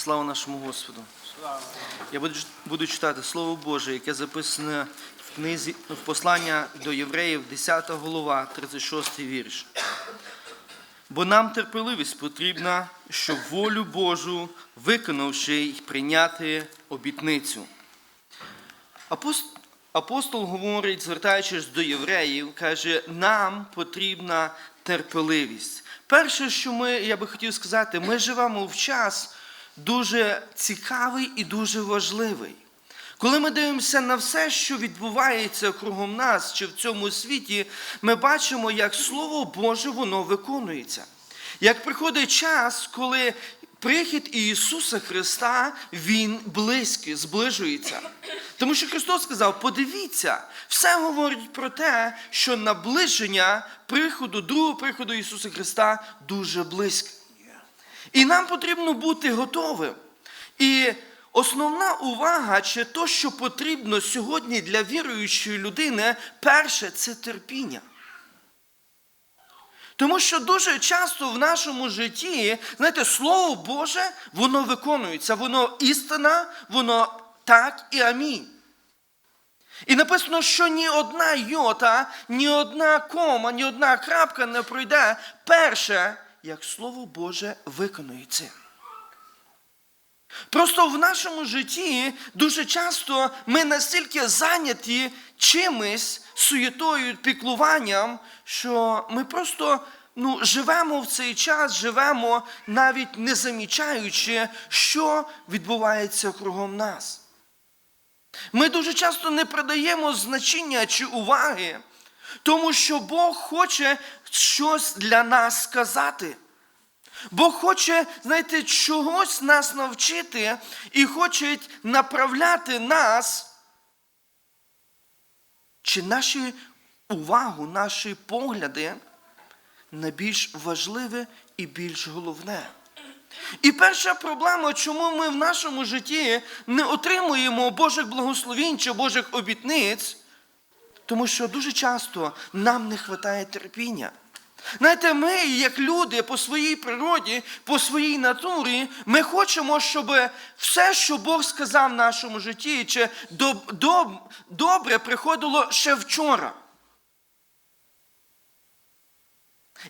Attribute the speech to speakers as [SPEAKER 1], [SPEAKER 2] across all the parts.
[SPEAKER 1] Слава нашому Господу. Я буду, буду читати Слово Боже, яке записане в книзі в послання до євреїв, 10 голова, 36 вірш. Бо нам терпеливість потрібна, щоб волю Божу, виконавши й прийняти обітницю. Апост- Апостол говорить, звертаючись до євреїв, каже, нам потрібна терпеливість. Перше, що ми, я би хотів сказати, ми живемо в час дуже цікавий і дуже важливий. Коли ми дивимося на все, що відбувається кругом нас чи в цьому світі, ми бачимо, як Слово Боже воно виконується. Як приходить час, коли прихід Ісуса Христа, Він близький, зближується. Тому що Христос сказав: подивіться, все говорить про те, що наближення приходу, другого приходу Ісуса Христа дуже близьке. І нам потрібно бути готовим. І основна увага, чи то, що потрібно сьогодні для віруючої людини, перше це терпіння. Тому що дуже часто в нашому житті, знаєте, Слово Боже, воно виконується, воно істина, воно так і амінь. І написано, що ні одна йота, ні одна кома, ні одна крапка не пройде перше, як Слово Боже виконується. Просто в нашому житті дуже часто ми настільки зайняті чимось, суєтою, піклуванням, що ми просто ну, живемо в цей час, живемо навіть не замічаючи, що відбувається кругом нас. Ми дуже часто не придаємо значення чи уваги, тому що Бог хоче щось для нас сказати. Бог хоче, знаєте, чогось нас навчити і хоче направляти нас, чи наші увагу, наші погляди на більш важливе і більш головне. І перша проблема, чому ми в нашому житті не отримуємо Божих благословінь чи Божих обітниць, тому що дуже часто нам не вистачає терпіння. Знаєте, ми, як люди, по своїй природі, по своїй натурі, ми хочемо, щоб все, що Бог сказав в нашому житті, чи доб- доб- добре приходило ще вчора.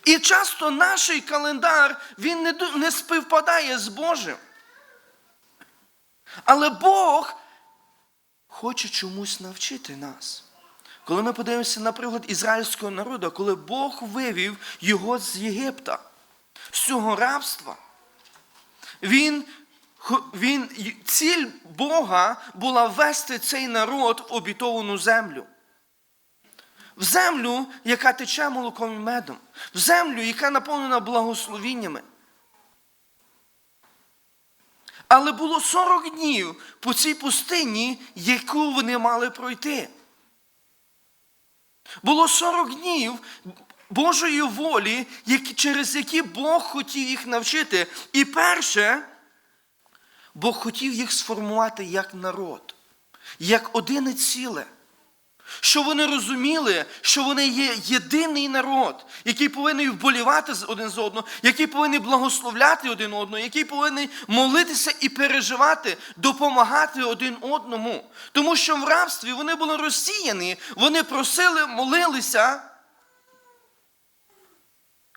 [SPEAKER 1] І часто наш календар він не, не співпадає з Божим. Але Бог хоче чомусь навчити нас. Коли ми подивимося, наприклад, ізраїльського народу, коли Бог вивів його з Єгипта, з цього рабства, він, він, ціль Бога була вести цей народ в обітовану землю. В землю, яка тече молоком і медом, в землю, яка наповнена благословіннями. Але було 40 днів по цій пустині, яку вони мали пройти. Було 40 днів Божої волі, через які Бог хотів їх навчити. І перше, Бог хотів їх сформувати як народ, як одине ціле. Що вони розуміли, що вони є єдиний народ, який повинен вболівати один з одного, який повинен благословляти один одного, який повинен молитися і переживати, допомагати один одному. Тому що в рабстві вони були розсіяні, вони просили, молилися,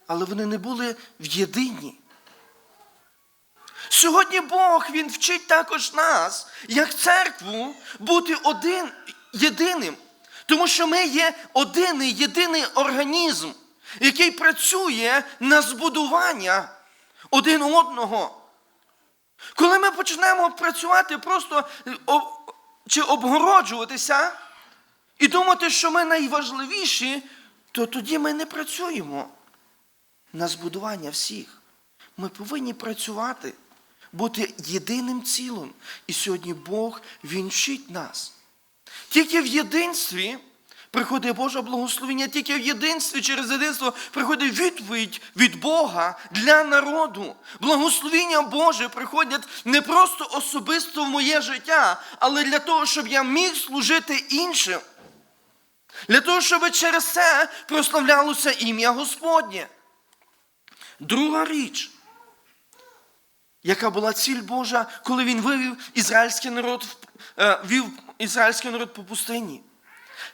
[SPEAKER 1] але вони не були в єдині. Сьогодні Бог Він вчить також нас, як церкву, бути один єдиним. Тому що ми є один єдиний організм, який працює на збудування один одного. Коли ми почнемо працювати просто чи обгороджуватися і думати, що ми найважливіші, то тоді ми не працюємо на збудування всіх. Ми повинні працювати, бути єдиним цілим. І сьогодні Бог Він вчить нас. Тільки в єдинстві приходить Боже благословення, тільки в єдинстві через єдинство приходить відповідь від Бога для народу. Благословення Боже приходять не просто особисто в моє життя, але для того, щоб я міг служити іншим. Для того, щоб через це прославлялося ім'я Господнє. Друга річ. Яка була ціль Божа, коли він вивів ізраїльський народ, е, вів ізраїльський народ по пустині.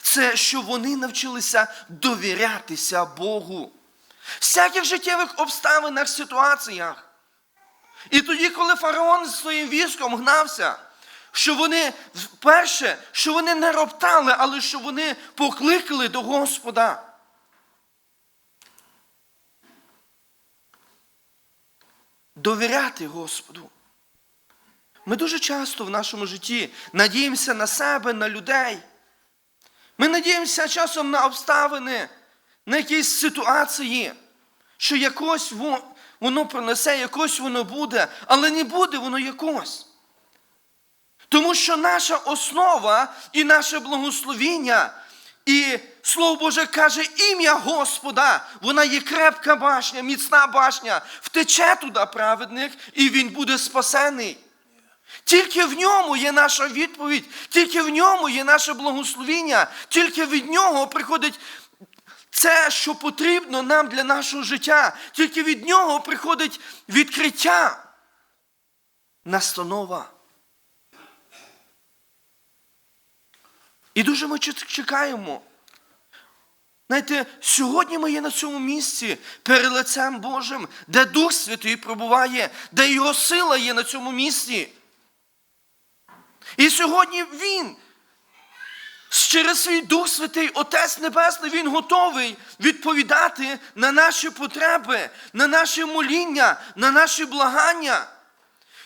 [SPEAKER 1] Це що вони навчилися довірятися Богу. Всяких життєвих обставинах, ситуаціях. І тоді, коли фараон зі своїм військом гнався, що вони перше, що вони не роптали, але що вони покликали до Господа. Довіряти Господу. Ми дуже часто в нашому житті надіємося на себе, на людей. Ми надіємося часом на обставини, на якісь ситуації, що якось воно принесе, якось воно буде, але не буде воно якось. Тому що наша основа і наше благословіння, і Слово Боже каже, ім'я Господа, вона є крепка башня, міцна башня, втече туди праведник, і він буде спасений. Тільки в ньому є наша відповідь, тільки в ньому є наше благословіння, тільки від нього приходить це, що потрібно нам для нашого життя, тільки від нього приходить відкриття, настанова. І дуже ми чекаємо. Знаєте, сьогодні ми є на цьому місці перед лицем Божим, де Дух Святий пробуває, де Його сила є на цьому місці. І сьогодні Він, через свій Дух Святий, Отець Небесний, Він готовий відповідати на наші потреби, на наші моління, на наші благання.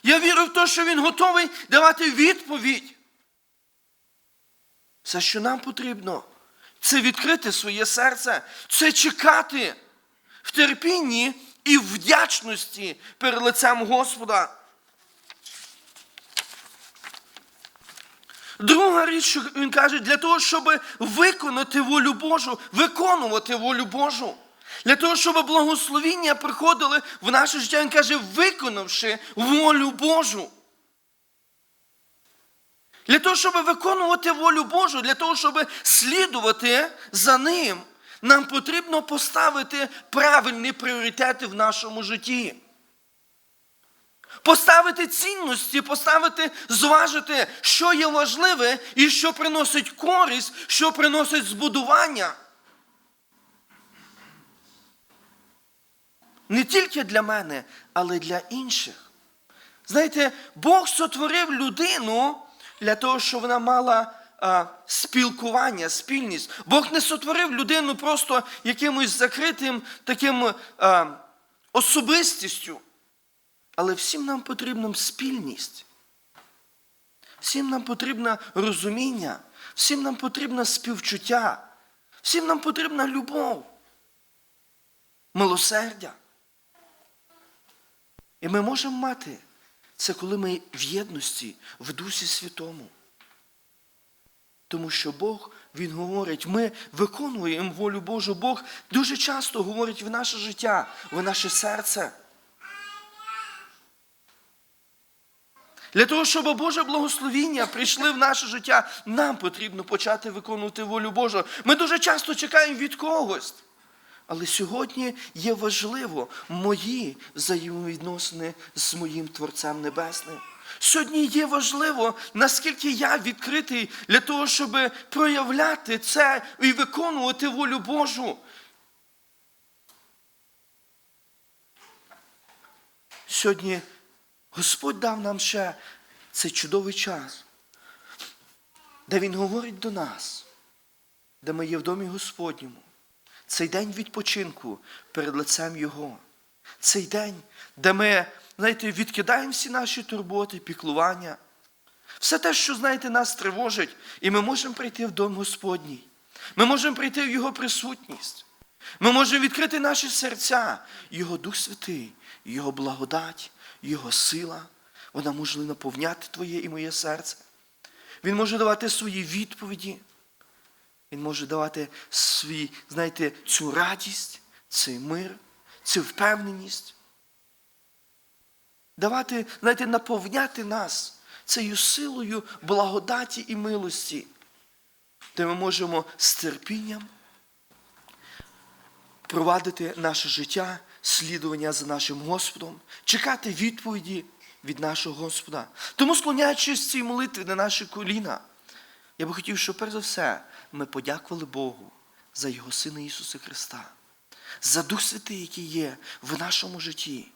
[SPEAKER 1] Я вірю в те, що Він готовий давати відповідь. Все, що нам потрібно, це відкрити своє серце, це чекати в терпінні і вдячності перед лицем Господа. Друга річ, що він каже, для того, щоб виконати волю Божу, виконувати волю Божу. Для того, щоб благословіння приходили в наше життя, він каже, виконавши волю Божу. Для того, щоб виконувати волю Божу, для того, щоб слідувати за ним, нам потрібно поставити правильні пріоритети в нашому житті. Поставити цінності, поставити, зважити, що є важливе і що приносить користь, що приносить збудування. Не тільки для мене, але й для інших. Знаєте, Бог сотворив людину для того, щоб вона мала а, спілкування, спільність. Бог не сотворив людину просто якимось закритим таким а, особистістю. Але всім нам потрібна спільність. Всім нам потрібне розуміння, всім нам потрібне співчуття, всім нам потрібна любов, милосердя. І ми можемо мати це, коли ми в єдності, в Дусі Святому. Тому що Бог, Він говорить, ми виконуємо волю Божу. Бог дуже часто говорить в наше життя, в наше серце. Для того, щоб Боже благословіння прийшли в наше життя, нам потрібно почати виконувати волю Божу. Ми дуже часто чекаємо від когось. Але сьогодні є важливо мої взаємовідносини з моїм Творцем Небесним. Сьогодні є важливо, наскільки я відкритий для того, щоб проявляти це і виконувати волю Божу. Сьогодні Господь дав нам ще цей чудовий час, де Він говорить до нас, де ми є в домі Господньому. Цей день відпочинку перед лицем Його. Цей день, де ми, знаєте, відкидаємо всі наші турботи, піклування. Все те, що, знаєте, нас тривожить, і ми можемо прийти в дом Господній. Ми можемо прийти в Його присутність. Ми можемо відкрити наші серця, Його Дух Святий, Його благодать, Його сила. Вона може наповняти Твоє і моє серце. Він може давати свої відповіді. Він може давати свій, знаєте, цю радість, цей мир, цю впевненість. Давати, знаєте, наповняти нас цією силою благодаті і милості, де ми можемо з терпінням провадити наше життя слідування за нашим Господом, чекати відповіді від нашого Господа. Тому, склоняючись цій молитві на наші коліна, я би хотів, щоб перш за все ми подякували Богу за Його Сина Ісуса Христа, за Дух Святий, який є в нашому житті,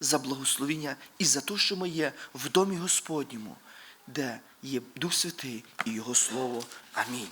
[SPEAKER 1] за благословіння і за те, що ми є в домі Господньому, де є Дух Святий і Його Слово. Амінь.